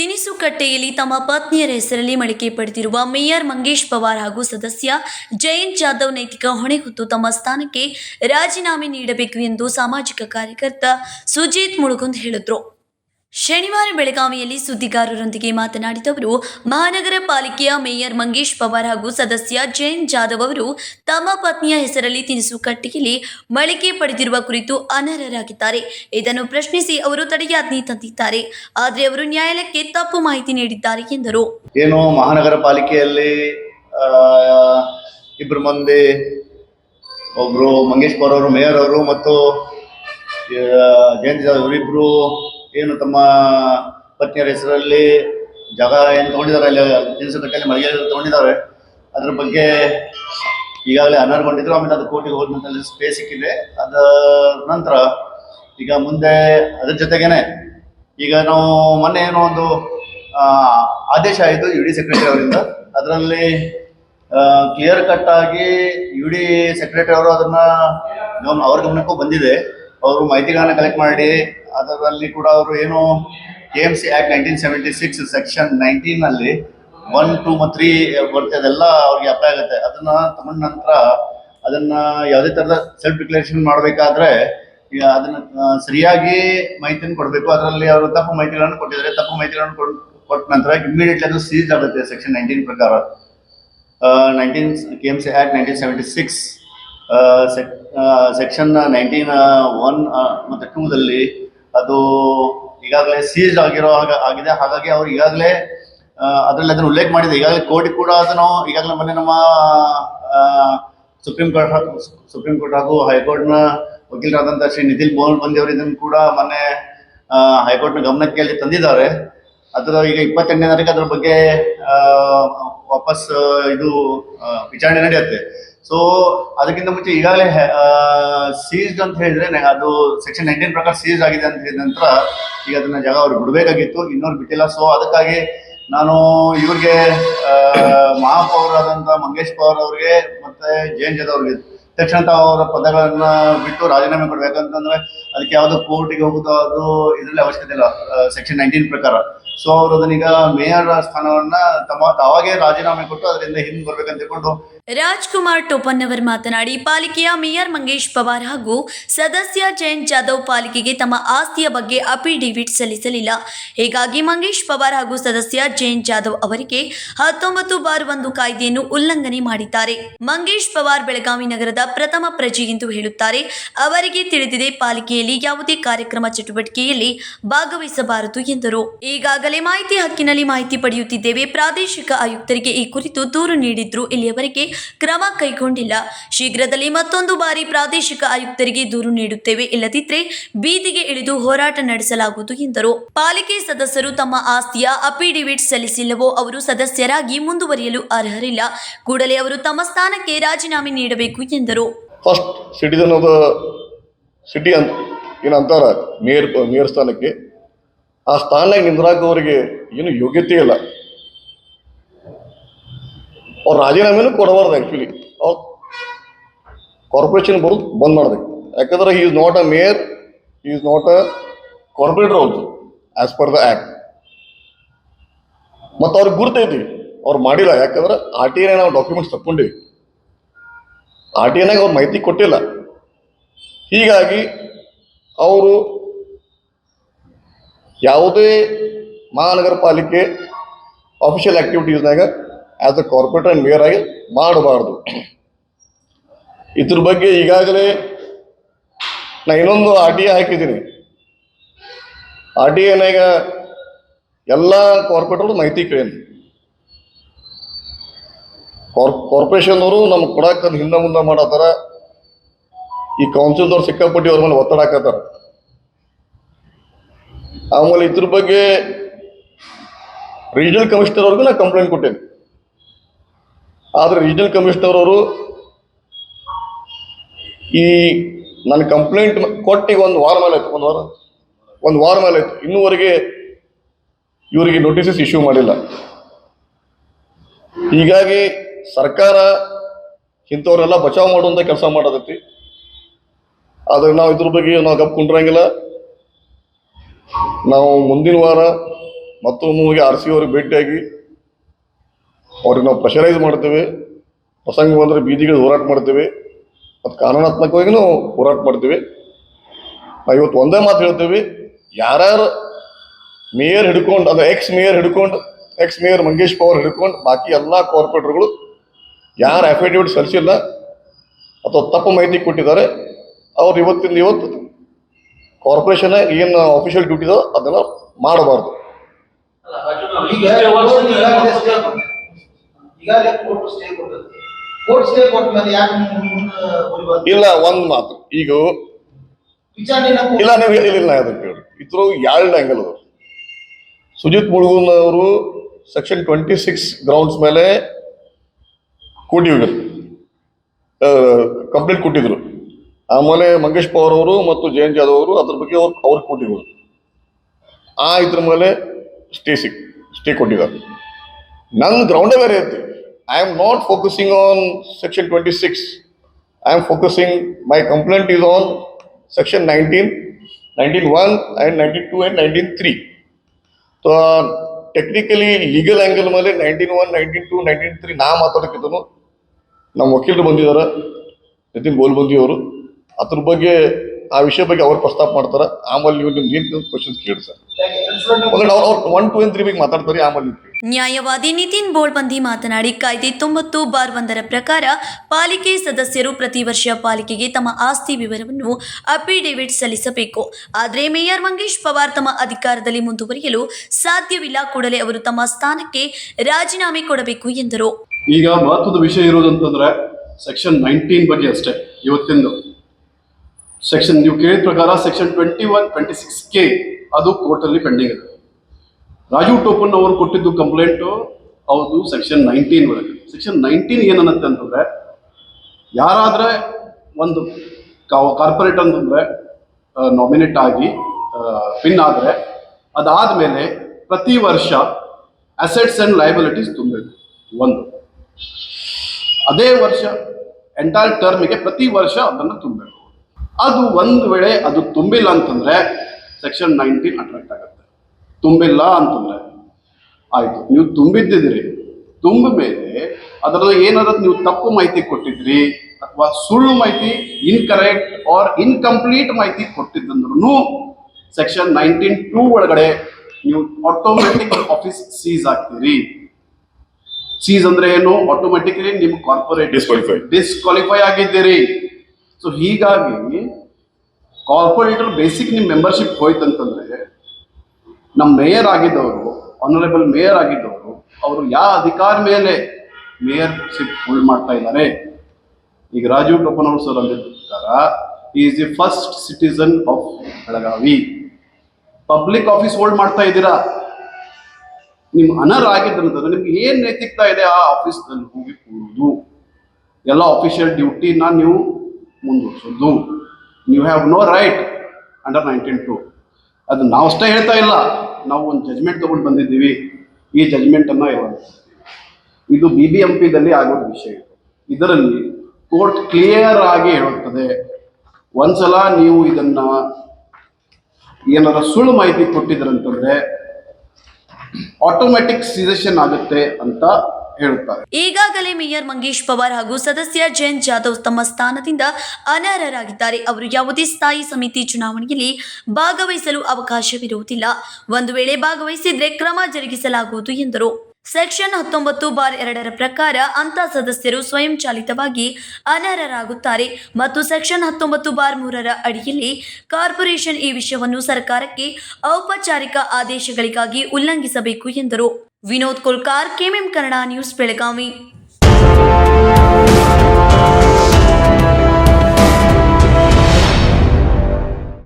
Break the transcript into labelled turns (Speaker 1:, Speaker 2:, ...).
Speaker 1: ತಿನಿಸು ಕಟ್ಟೆಯಲ್ಲಿ ತಮ್ಮ ಪತ್ನಿಯರ ಹೆಸರಲ್ಲಿ ಮಳಿಕೆ ಪಡೆದಿರುವ ಮೇಯರ್ ಮಂಗೇಶ್ ಪವಾರ್ ಹಾಗೂ ಸದಸ್ಯ ಜಯಂತ್ ಜಾಧವ್ ನೈತಿಕ ಹೊಣೆ ಹೊತ್ತು ತಮ್ಮ ಸ್ಥಾನಕ್ಕೆ ರಾಜೀನಾಮೆ ನೀಡಬೇಕು ಎಂದು ಸಾಮಾಜಿಕ ಕಾರ್ಯಕರ್ತ ಸುಜೀತ್ ಮುಳುಗುಂದ್ ಹೇಳಿದ್ರು. ಶನಿವಾರ ಬೆಳಗಾವಿಯಲ್ಲಿ ಸುದ್ದಿಗಾರರೊಂದಿಗೆ ಮಾತನಾಡಿದ ಅವರು, ಮಹಾನಗರ ಪಾಲಿಕೆಯ ಮೇಯರ್ ಮಂಗೇಶ್ ಪವಾರ್ ಹಾಗೂ ಸದಸ್ಯ ಜೈನ್ ಜಾಧವ್ ಅವರು ತಮ್ಮ ಪತ್ನಿಯ ಹೆಸರಲ್ಲಿ ತಿನಿಸು ಕಟ್ಟಿಗೆಯಲ್ಲಿ ಮಳಿಗೆ ಪಡೆದಿರುವ ಕುರಿತು ಅನರ್ಹರಾಗಿದ್ದಾರೆ. ಇದನ್ನು ಪ್ರಶ್ನಿಸಿ ಅವರು ತಡೆಯಾಜ್ಞೆ ತಂದಿದ್ದಾರೆ. ಆದರೆ ಅವರು ನ್ಯಾಯಾಲಯಕ್ಕೆ ತಪ್ಪು ಮಾಹಿತಿ ನೀಡಿದ್ದಾರೆ ಎಂದರು.
Speaker 2: ಏನು ಮಹಾನಗರ ಪಾಲಿಕೆಯಲ್ಲಿ ಇಬ್ಬರು ಮಂದಿ, ಒಬ್ರು ಮಂಗೇಶ್ ಪವಾರ್ ಅವರು, ಮೇಯರ್ ಅವರು ಮತ್ತು ಜಯಂತ್ ಜಾಧವ್ ಇವರಿಬ್ರು ಏನು ತಮ್ಮ ಪತ್ನಿಯರ ಹೆಸರಲ್ಲಿ ಜಾಗ ಏನು ತಗೊಂಡಿದ್ದಾರೆ, ಅಲ್ಲಿ ತಿನಿಸು ಕಟ್ಟೆಯಲ್ಲಿ ಮಳಿಗೆ ತಗೊಂಡಿದ್ದಾರೆ, ಅದ್ರ ಬಗ್ಗೆ ಈಗಾಗಲೇ ಅನರ್ಹಗೊಂಡಿದ್ರು ಆಮೇಲೆ ಅದು ಕೋರ್ಟಿಗೆ ಹೋದ ನಂತರ ಸ್ಟೇ ಸಿಕ್ಕಿದೆ. ಅದ ನಂತರ ಈಗ ಮುಂದೆ ಅದ್ರ ಜೊತೆಗೇನೆ ಈಗ ನಾವು ಮೊನ್ನೆ ಏನೋ ಒಂದು ಆದೇಶ ಆಯಿತು ಯು ಡಿ ಸೆಕ್ರೆಟರಿ ಅವರಿಂದ. ಅದರಲ್ಲಿ ಕ್ಲಿಯರ್ ಕಟ್ ಆಗಿ ಯು ಡಿ ಸೆಕ್ರೆಟರಿ ಅವರು ಅದನ್ನ ಅವ್ರ ಗಮನಕ್ಕೂ ಬಂದಿದೆ. ಅವರು ಮಾಹಿತಿಗಳನ್ನ ಕಲೆಕ್ಟ್ ಮಾಡಿ, ಅದರಲ್ಲಿ ಕೂಡ ಅವರು ಏನು K M C act nineteen seventy six section nineteen ಅಲ್ಲಿ ಒನ್ ಟೂ ಮತ್ತು ತ್ರೀ ಬರುತ್ತೆ, ಅದೆಲ್ಲ ಅವ್ರಿಗೆ ಅಪ್ಲೈ ಆಗುತ್ತೆ. ಅದನ್ನು ತಗೊಂಡ ನಂತರ ಅದನ್ನ ಯಾವುದೇ ಥರದ ಸೆಲ್ಫ್ ಡಿಕ್ಲರೇಷನ್ ಮಾಡಬೇಕಾದ್ರೆ, ಈಗ ಅದನ್ನ ಸರಿಯಾಗಿ ಮಾಹಿತಿಯನ್ನು ಕೊಡಬೇಕು. ಅದರಲ್ಲಿ ಅವರು ತಪ್ಪು ಮಾಹಿತಿಗಳನ್ನು ಕೊಟ್ಟಿದ್ದಾರೆ. ತಪ್ಪು ಮಾಹಿತಿಗಳನ್ನು ಕೊಟ್ಟ ನಂತರ ಇಮಿಡಿಯೇಟ್ಲಿ ಅದು ಸೀಸ್ ಆಗುತ್ತೆ ಸೆಕ್ಷನ್ ನೈನ್ಟೀನ್ ಪ್ರಕಾರ. Nineteen K M C act nineteen seventy six section nineteen one ಮತ್ತು ಟೂದಲ್ಲಿ ಅದು ಈಗಾಗಲೇ ಸೀಸ್ಡ್ ಆಗಿರೋ ಹಾಗೆ, ಆಗಿದೆ. ಹಾಗಾಗಿ ಅವ್ರು ಈಗಾಗಲೇ ಅದರಲ್ಲಿ ಅದನ್ನು ಉಲ್ಲೇಖ ಮಾಡಿದೆ ಈಗಾಗಲೇ ಕೋರ್ಟ್ ಕೂಡ ಅದನ್ನು ಈಗಾಗಲೇ ಮೊನ್ನೆ ನಮ್ಮ ಸುಪ್ರೀಂ ಕೋರ್ಟ್ ಸುಪ್ರೀಂ ಕೋರ್ಟ್ ಹಾಗೂ ಹೈಕೋರ್ಟ್ನ ವಕೀಲರಾದಂಥ ಶ್ರೀ ನಿತಿನ್ ಮೋಹನ್ ಬಂದಿಯವರು ಇದನ್ನು ಕೂಡ ಮೊನ್ನೆ ಹೈಕೋರ್ಟ್ನ ಗಮನಕ್ಕೆ ಅಲ್ಲಿ ತಂದಿದ್ದಾರೆ. ಅದರ ಈಗ ಇಪ್ಪತ್ತೆಂಟನೇ ತಾರೀಕು ಅದರ ಬಗ್ಗೆ ವಾಪಸ್ ಇದು ವಿಚಾರಣೆ ನಡೆಯುತ್ತೆ. ಸೊ ಅದಕ್ಕಿಂತ ಮುಂಚೆ ಈಗಾಗಲೇ ಸೀಸ್ಡ್ ಅಂತ ಹೇಳಿದ್ರೆ ಅದು ಸೆಕ್ಷನ್ ನೈನ್ಟೀನ್ ಪ್ರಕಾರ ಸೀಸ್ ಆಗಿದೆ ಅಂತ ಹೇಳಿದ ನಂತರ ಈಗ ಅದನ್ನ ಜಾಗ ಅವ್ರು ಬಿಡಬೇಕಾಗಿತ್ತು, ಇನ್ನೊಂದು ಬಿಟ್ಟಿಲ್ಲ. ಸೊ ಅದಕ್ಕಾಗಿ ನಾನು ಇವ್ರಿಗೆ ಮಹಾಪೌರಾದಂಥ ಮಂಗೇಶ್ ಪವರ್ ಅವ್ರಿಗೆ ಮತ್ತೆ ಜಯಂತ್ ಜಾಧವ್ ಅವ್ರಿಗೆ ತಕ್ಷಣ ಅವರ ಪದಗಳನ್ನ ಬಿಟ್ಟು ರಾಜೀನಾಮೆ ಕೊಡ್ಬೇಕಂತಂದ್ರೆ ಅದಕ್ಕೆ ಯಾವ್ದು ಕೋರ್ಟಿಗೆ ಹೋಗೋದು ಅದು ಇದರಲ್ಲಿ ಅವಶ್ಯಕತೆ ಇಲ್ಲ ಸೆಕ್ಷನ್ ನೈನ್ಟೀನ್ ಪ್ರಕಾರ. ಸೊ ಅವರು ಅದನ್ನೀಗ ಮೇಯರ್ ಸ್ಥಾನವನ್ನ ತಮ್ಮ ತಾವಾಗೇ ರಾಜೀನಾಮೆ ಕೊಟ್ಟು ಅದರಿಂದ ಹಿಂದೆ ಬರ್ಬೇಕಂತ ತಿಳ್ಕೊಂಡು
Speaker 1: ರಾಜ್ಕುಮಾರ್ ಟೋಪನ್ನವರ್ ಮಾತನಾಡಿ, ಪಾಲಿಕೆಯ ಮೇಯರ್ ಮಂಗೇಶ್ ಪವಾರ್ ಹಾಗೂ ಸದಸ್ಯ ಜಯಂತ್ ಜಾಧವ್ ಪಾಲಿಕೆಗೆ ತಮ್ಮ ಆಸ್ತಿಯ ಬಗ್ಗೆ ಅಫಿಡೇವಿಟ್ ಸಲ್ಲಿಸಲಿಲ್ಲ. ಹೀಗಾಗಿ ಮಂಗೇಶ್ ಪವಾರ್ ಹಾಗೂ ಸದಸ್ಯ ಜಯಂತ್ ಜಾಧವ್ ಅವರಿಗೆ ಹತ್ತೊಂಬತ್ತು ಬಾರ್ ಒಂದು ಕಾಯ್ದೆಯನ್ನು ಉಲ್ಲಂಘನೆ ಮಾಡಿದ್ದಾರೆ. ಮಂಗೇಶ್ ಪವಾರ್ ಬೆಳಗಾವಿ ನಗರದ ಪ್ರಥಮ ಪ್ರಜೆ ಎಂದು ಹೇಳುತ್ತಾರೆ. ಅವರಿಗೆ ತಿಳಿದಿದೆ, ಪಾಲಿಕೆಯಲ್ಲಿ ಯಾವುದೇ ಕಾರ್ಯಕ್ರಮ ಚಟುವಟಿಕೆಯಲ್ಲಿ ಭಾಗವಹಿಸಬಾರದು ಎಂದರು. ಈಗಾಗಲೇ ಮಾಹಿತಿ ಹಕ್ಕಿನಲ್ಲಿ ಮಾಹಿತಿ ಪಡೆಯುತ್ತಿದ್ದೇವೆ. ಪ್ರಾದೇಶಿಕ ಆಯುಕ್ತರಿಗೆ ಈ ಕುರಿತು ದೂರು ನೀಡಿದ್ರು ಇಲ್ಲಿಯವರೆಗೆ ಕ್ರಮ ಕೈಗೊಂಡಿಲ್ಲ. ಶೀಘ್ರದಲ್ಲಿ ಮತ್ತೊಂದು ಬಾರಿ ಪ್ರಾದೇಶಿಕ ಆಯುಕ್ತರಿಗೆ ದೂರು ನೀಡುತ್ತೇವೆ. ಇಲ್ಲದಿದ್ದರೆ ಬೀದಿಗೆ ಇಳಿದು ಹೋರಾಟ ನಡೆಸಲಾಗುವುದು ಎಂದರು. ಪಾಲಿಕೆ ಸದಸ್ಯರು ತಮ್ಮ ಆಸ್ತಿಯ ಅಫಿಡವಿಟ್ ಸಲ್ಲಿಸಿಲ್ಲವೋ ಅವರು ಸದಸ್ಯರಾಗಿ ಮುಂದುವರಿಯಲು ಅರ್ಹರಿಲ್ಲ. ಕೂಡಲೇ ಅವರು ತಮ್ಮ ಸ್ಥಾನಕ್ಕೆ ರಾಜೀನಾಮೆ ನೀಡಬೇಕು ಎಂದರು.
Speaker 3: ಫಸ್ಟ್ ಮೇಯರ್ ಮೇಯರ್ ಸ್ಥಾನಕ್ಕೆ ಆ ಸ್ಥಾನಕ್ಕೆ ನಿಂದ್ರಾಕ ಏನು ಯೋಗ್ಯತೆ ಇಲ್ಲ. ಅವ್ರು ರಾಜೀನಾಮೆನೂ ಕೊಡಬಾರ್ದು ಆ್ಯಕ್ಚುಲಿ ಅವ್ರು ಕಾರ್ಪೊರೇಷನ್ ಬರೋದು ಬಂದ್ ಮಾಡ್ಬೇಕು ಯಾಕಂದ್ರೆ ಈ is not a mayor is not a corporator also as per the act ಮತ್ತು ಅವ್ರಿಗೆ ಗುರ್ತೈತಿ, ಅವ್ರು ಮಾಡಿಲ್ಲ. ಯಾಕಂದ್ರೆ ಆರ್ ಟಿ ಎನ ನಾವು ಡಾಕ್ಯುಮೆಂಟ್ಸ್ ತಕ್ಕೊಂಡಿವಿ. ಆರ್ ಟಿ ಎನಾಗ ಅವ್ರು ಮಾಹಿತಿ ಕೊಟ್ಟಿಲ್ಲ. ಹೀಗಾಗಿ ಅವರು ಯಾವುದೇ ಮಹಾನಗರ ಪಾಲಿಕೆ ಆಫಿಷಿಯಲ್ ಆ್ಯಕ್ಟಿವಿಟೀಸ್ನಾಗ ಆ್ಯಸ್ ಅ ಕಾರ್ಪೊರೇಟರ್ ಮೇಯರ್ ಆಗಿ ಮಾಡಬಾರ್ದು. ಇದ್ರ ಬಗ್ಗೆ ಈಗಾಗಲೇ ನಾ ಇನ್ನೊಂದು ಆರ್ ಟಿ ಎ ಹಾಕಿದ್ದೀನಿ. ಆರ್ ಟಿ ಎನಾಗ ಎಲ್ಲ ಕಾರ್ಪೊರೇಟರ್ ಮಾಹಿತಿ ಕೇಳಿ ಕಾರ್ ಕಾರ್ಪೊರೇಷನ್ನವರು ನಮ್ಗೆ ಕೊಡಕ್ಕೆ ಹಿಂದೆ ಮುಂದೆ ಮಾಡತ್ತಾರ. ಈ ಕೌನ್ಸಿಲ್ದವ್ರು ಸಿಕ್ಕಾಪಟ್ಟಿ ಅವ್ರ ಮೇಲೆ ಒತ್ತಡ ಹಾಕತ್ತಾರ. ಆಮೇಲೆ ಇದ್ರ ಬಗ್ಗೆ ರೀಜನಲ್ ಕಮಿಷನರ್ ಅವ್ರಿಗೂ ನಾ ಕಂಪ್ಲೇಂಟ್ ಕೊಟ್ಟೇನೆ. ಆದ್ರೆ ರೀಜನಲ್ ಕಮಿಷನರ್ ಅವರು ಈ ನನ್ನ ಕಂಪ್ಲೇಂಟ್ ಕೊಟ್ಟು ಒಂದು ವಾರ ಮೇಲೆ ಆಯ್ತು, ಒಂದು ವಾರ. ಒಂದು ವಾರ ಮೇಲೆ ಆಯ್ತು. ಇನ್ನೂವರೆಗೆ ಇವರಿಗೆ ನೋಟಿಸಸ್ ಇಶ್ಯೂ ಮಾಡಿಲ್ಲ. ಹೀಗಾಗಿ ಸರ್ಕಾರ ಇಂಥವ್ರನ್ನೆಲ್ಲ ಬಚಾವ್ ಮಾಡುವಂಥ ಕೆಲಸ ಮಾಡೋದೈತಿ ಆದರೆ ನಾವು ಇದ್ರ ಬಗ್ಗೆ ನಾವು ಗಪ್ ಕುಂಡ್ರಂಗಿಲ್ಲ. ನಾವು ಮುಂದಿನ ವಾರ ಮತ್ತೊಮ್ಮೆ ಆರ್ ಸಿ ಅವ್ರಿಗೆ ಭೇಟಿಯಾಗಿ ಅವ್ರಿಗೆ ನಾವು ಪ್ರೆಷರೈಸ್ ಮಾಡ್ತೇವೆ. ಪ್ರಸಂಗ ಬಂದರೆ ಬೀದಿಗೆ ಹೋರಾಟ ಮಾಡ್ತೇವೆ. ಮತ್ತು ಕಾನೂನಾತ್ಮಕವಾಗಿನೂ ಹೋರಾಟ ಮಾಡ್ತೇವೆ. ನಾವು ಇವತ್ತು ಒಂದೇ ಮಾತು ಹೇಳ್ತೀವಿ. ಯಾರ್ಯಾರು ಮೇಯರ್ ಹಿಡ್ಕೊಂಡು ಅದು ಎಕ್ಸ್ ಮೇಯರ್ ಹಿಡ್ಕೊಂಡು ಎಕ್ಸ್ ಮೇಯರ್ ಮಂಗೇಶ್ ಪವರ್ ಹಿಡ್ಕೊಂಡು, ಬಾಕಿ ಎಲ್ಲ ಕಾರ್ಪೊರೇಟರ್ಗಳು ಯಾರು ಅಫಿಡೇವಿಟ್ ಸಲ್ಲಿಸಿಲ್ಲ, ಅಥವಾ ತಪ್ಪು ಮಾಹಿತಿ ಕೊಟ್ಟಿದ್ದಾರೆ, ಅವ್ರು ಇವತ್ತಿಂದ ಇವತ್ತು ಕಾರ್ಪೊರೇಷನ್ ಏನು ಅಫಿಷಿಯಲ್ ಡ್ಯೂಟಿ ಅದನ್ನು ಮಾಡಬಾರ್ದು.
Speaker 4: ಈಗಾಗಲೇ ಕೋರ್ಟ್ ಸ್ಟೇ ಕೊಟ್ಟದ್ದು. ಕೋರ್ಟ್ ಸ್ಟೇ ಕೊಟ್ಟ ಮೇಲೆ ಯಾಕೆ
Speaker 3: ಇಲ್ಲ ಒಂದ್ ಮಾತು. ಈಗ ಇಲ್ಲ ನೀವು ಹೇಳಿಲ್ಲ ಅದಕ್ಕೆ ಇದ್ರ ಎರಡು ಆ್ಯಂಗಲ್ ಅವರು. ಸುಜಿತ್ ಮುಳುಗುನ್ ಅವರು ಸೆಕ್ಷನ್ ಟ್ವೆಂಟಿ ಸಿಕ್ಸ್ ಗ್ರೌಂಡ್ಸ್ ಮೇಲೆ ಕೂಡಿ ಹೋಗಿದ್ರು. ಕಂಪ್ಲೇಂಟ್ ಕೊಟ್ಟಿದ್ರು. ಆಮೇಲೆ ಮಂಗೇಶ್ ಪವರ್ ಅವರು ಮತ್ತು ಜಯಂತ್ ಜಾಧವ್ ಅವರು ಅದ್ರ ಬಗ್ಗೆ ಅವ್ರು ಅವ್ರಿಗೆ ಕೊಟ್ಟಿದ್ರು ಆ ಇದ್ರ ಮೇಲೆ ಸ್ಟೇ ಸಿಕ್ ಸ್ಟೇ ಕೊಟ್ಟಿದ್ದಾರೆ. ನನ್ನ ಗ್ರೌಂಡೇ ಬೇರೆ ಐತಿ. I am not focusing on section twenty six I focusing, focusing my complaint is on section nineteen nineteen one and nineteen So, uh, technically legal angle ಮೇಲೆ nineteen one nineteen two nineteen three ನಾ ಮಾತಾಡೋಕ್ಕಿದ್ದನು. ನಮ್ಮ ವಕೀಲರು ಬಂದಿದ್ದಾರೆ ನಿತಿನ್ ಗೋಲ್ ಬಂದಿಯವರು. ಅದ್ರ ಬಗ್ಗೆ ಆ ವಿಷಯ ಬಗ್ಗೆ ಅವ್ರು ಪ್ರಸ್ತಾಪ ಮಾಡ್ತಾರೆ. ಆಮೇಲೆ ನೀವು ನಿಮ್ಗೆ ಏನು ಕ್ವಶನ್ಸ್ ಕೇಳಿ ಸರ್. ಅವ್ರು ಒನ್ ಟೂ ಆ್ಯಂಡ್ ತ್ರೀ ಬಗ್ಗೆ ಮಾತಾಡ್ತಾರೆ ಆಮೇಲೆ
Speaker 1: ನ್ಯಾಯವಾದಿ ನಿತಿನ್ ಬೋಳ್ಬಂದಿ ಮಾತನಾಡಿ ಕಾಯ್ದೆ ತೊಂಬತ್ತು ಬಾರ್ ಒಂದರ ಪ್ರಕಾರ ಪಾಲಿಕೆ ಸದಸ್ಯರು ಪ್ರತಿ ವರ್ಷ ಪಾಲಿಕೆಗೆ ತಮ್ಮ ಆಸ್ತಿ ವಿವರವನ್ನು ಅಫಿಡೇವಿಟ್ ಸಲ್ಲಿಸಬೇಕು. ಆದರೆ ಮೇಯರ್ ಮಂಗೇಶ್ ಪವಾರ್ ತಮ್ಮ ಅಧಿಕಾರದಲ್ಲಿ ಮುಂದುವರಿಯಲು ಸಾಧ್ಯವಿಲ್ಲ. ಕೂಡಲೇ ಅವರು ತಮ್ಮ ಸ್ಥಾನಕ್ಕೆ ರಾಜೀನಾಮೆ ಕೊಡಬೇಕು ಎಂದರು.
Speaker 5: ಈಗ ಮಹತ್ವದ ವಿಷಯ ಇರೋದಂತಂದ್ರೆ ಸೆಕ್ಷನ್ ನೈನ್ಟೀನ್ ಬಗ್ಗೆ ಅಷ್ಟೇ ಇವತ್ತಿಂದು. ಸೆಕ್ಷನ್ ನೀವು ಕೇಳಿದ ಪ್ರಕಾರ section twenty one twenty six K ಅದು ಕೋರ್ಟಲ್ಲಿ ಪೆಂಡಿಂಗ್ ಇದೆ ರಾಜೀವ್ ಟೋಪನ್ ಅವರು ಕೊಟ್ಟಿದ್ದು ಕಂಪ್ಲೇಂಟು ಹೌದು ಸೆಕ್ಷನ್ ನೈನ್ಟೀನ್ ವರೆಗೆ ಸೆಕ್ಷನ್ ನೈನ್ಟೀನ್ ಏನನ್ನತ್ತೆ ಅಂತಂದ್ರೆ, ಯಾರಾದ್ರೆ ಒಂದು ಕಾರ್ಪೊರೇಟ್ ಅಂತಂದ್ರೆ ನಾಮಿನೇಟ್ ಆಗಿ ಪಿನ್ ಆದರೆ, ಅದಾದ್ಮೇಲೆ ಪ್ರತಿ ವರ್ಷ ಅಸೆಟ್ಸ್ ಅಂಡ್ ಲಯಬಿಲಿಟೀಸ್ ತುಂಬಬೇಕು. ಒಂದು. ಅದೇ ವರ್ಷ ಎಂಟೈರ್ ಟರ್ಮಿಗೆ ಪ್ರತಿ ವರ್ಷ ಅದನ್ನು ತುಂಬಬೇಕು. ಅದು ಒಂದು ವೇಳೆ ಅದು ತುಂಬಿಲ್ಲ ಅಂತಂದ್ರೆ ಸೆಕ್ಷನ್ ನೈನ್ಟೀನ್ ಅಟ್ರಾಕ್ಟ್ ಆಗುತ್ತೆ. ತುಂಬಿಲ್ಲ ಅಂತಂದ್ರೆ. ಆಯ್ತು ನೀವು ತುಂಬಿದ್ದಿದ್ರಿ ತುಂಬ ಮೇಲೆ ಅದರಲ್ಲಿ ಏನಾದ್ರು ನೀವು ತಪ್ಪು ಮಾಹಿತಿ ಕೊಟ್ಟಿದ್ರಿ ಅಥವಾ ಸುಳ್ಳು ಮಾಹಿತಿ ಇನ್ಕರೆಕ್ಟ್ ಆರ್ ಇನ್ಕಂಪ್ಲೀಟ್ ಮಾಹಿತಿ ಕೊಟ್ಟಿದ್ದಂದ್ರೂ ಸೆಕ್ಷನ್ ನೈನ್ಟೀನ್ ಟೂ ಒಳಗಡೆ ನೀವು ಆಟೋಮೆಟಿಕ್ ಆಫೀಸ್ ಸೀಸ್ ಆಗ್ತೀರಿ. ಸೀಸ್ ಅಂದ್ರೆ ಏನು? ಆಟೋಮೆಟಿಕಲಿ ನಿಮ್ಮ ಕಾರ್ಪೊರೇಟ್
Speaker 3: ಡಿಸ್ಕ್ವಾಲಿಫೈ
Speaker 5: ಡಿಸ್ಕ್ವಾಲಿಫೈ ಆಗಿದ್ದೀರಿ. ಸೊ ಹೀಗಾಗಿ ಕಾರ್ಪೊರೇಟರ್ ಬೇಸಿಕ್ ನಿಮ್ಮ ಮೆಂಬರ್ಶಿಪ್ ಹೋಯ್ತಂತಂದ್ರೆ ನಮ್ಮ ಮೇಯರ್ ಆಗಿದ್ದವರು ಆನರೇಬಲ್ ಮೇಯರ್ ಆಗಿದ್ದವರು, ಅವರು ಯಾವ ಅಧಿಕಾರ ಮೇಲೆ ಮೇಯರ್ಶಿಪ್ ಹೋಲ್ಡ್ ಮಾಡ್ತಾ ಇದ್ದಾರೆ? ಈಗ ರಾಜೀವ್ ಟೋಪನ್ ಅವರು ಸರ್ ಪ್ರಕಾರ is the first citizen of Belagavi. Public office hold ಮಾಡ್ತಾ ಇದ್ದೀರಾ? ನಿಮ್ ಅನರ್ ಆಗಿದ್ರಂತಂದ್ರೆ ನಿಮ್ಗೆ ಏನ್ ನೈತಿಕತಾ ಇದೆ ಆ ಆಫೀಸ್ನಲ್ಲಿ ಹೋಗಿ ಕೂರುವುದು ಎಲ್ಲ ಅಫಿಷಿಯಲ್ ಡ್ಯೂಟಿನ ನೀವು ಮುಂದುವರಿಸೋದು. ನೀವು have no right under nineteen two ಅದು ನಾವು ಅಷ್ಟೇ ಹೇಳ್ತಾ ಇಲ್ಲ. ನಾವು ಒಂದು ಜಜ್ಮೆಂಟ್ ತಗೊಂಡು ಬಂದಿದ್ದೀವಿ. ಈ ಜಜ್ಮೆಂಟನ್ನು ಇದು ಬಿ ಬಿ ಎಂ ಪಿದಲ್ಲಿ ಆಗೋದು ವಿಷಯ. ಇದರಲ್ಲಿ ಕೋರ್ಟ್ ಕ್ಲಿಯರ್ ಆಗಿ ಹೇಳುತ್ತದೆ. ಒಂದ್ಸಲ ನೀವು ಇದನ್ನ ಏನಾರ ಸುಳ್ಳು ಮಾಹಿತಿ ಕೊಟ್ಟಿದ್ರಂತಂದ್ರೆ ಆಟೋಮ್ಯಾಟಿಕ್ ಸಿಜೆಷನ್ ಆಗುತ್ತೆ ಅಂತ ಹೇಳುತ್ತಾರೆ.
Speaker 1: ಈಗಾಗಲೇ ಮೇಯರ್ ಮಂಗೇಶ್ ಪವಾರ್ ಹಾಗೂ ಸದಸ್ಯ ಜಯಂತ್ ಜಾಧವ್ ತಮ್ಮ ಸ್ಥಾನದಿಂದ ಅನರ್ಹರಾಗಿದ್ದಾರೆ. ಅವರು ಯಾವುದೇ ಸ್ಥಾಯಿ ಸಮಿತಿ ಚುನಾವಣೆಯಲ್ಲಿ ಭಾಗವಹಿಸಲು ಅವಕಾಶವಿರುವುದಿಲ್ಲ. ಒಂದು ವೇಳೆ ಭಾಗವಹಿಸಿದ್ರೆ ಕ್ರಮ ಜರುಗಿಸಲಾಗುವುದು ಎಂದರು. ಸೆಕ್ಷನ್ ಹತ್ತೊಂಬತ್ತು ಬಾರ್ ಎರಡರ ಪ್ರಕಾರ ಅಂತ ಸದಸ್ಯರು ಸ್ವಯಂ ಚಾಲಿತವಾಗಿ ಅನರ್ಹರಾಗುತ್ತಾರೆ. ಮತ್ತು ಸೆಕ್ಷನ್ ಹತ್ತೊಂಬತ್ತು ಬಾರ್ ಮೂರರ ಅಡಿಯಲ್ಲಿ ಕಾರ್ಪೊರೇಷನ್ ಈ ವಿಷಯವನ್ನು ಸರ್ಕಾರಕ್ಕೆ ಔಪಚಾರಿಕ ಆದೇಶಗಳಿಗಾಗಿ ಉಲ್ಲಂಘಿಸಬೇಕು ಎಂದರು. Vinod Kolkar KMM Kannada news Belagavi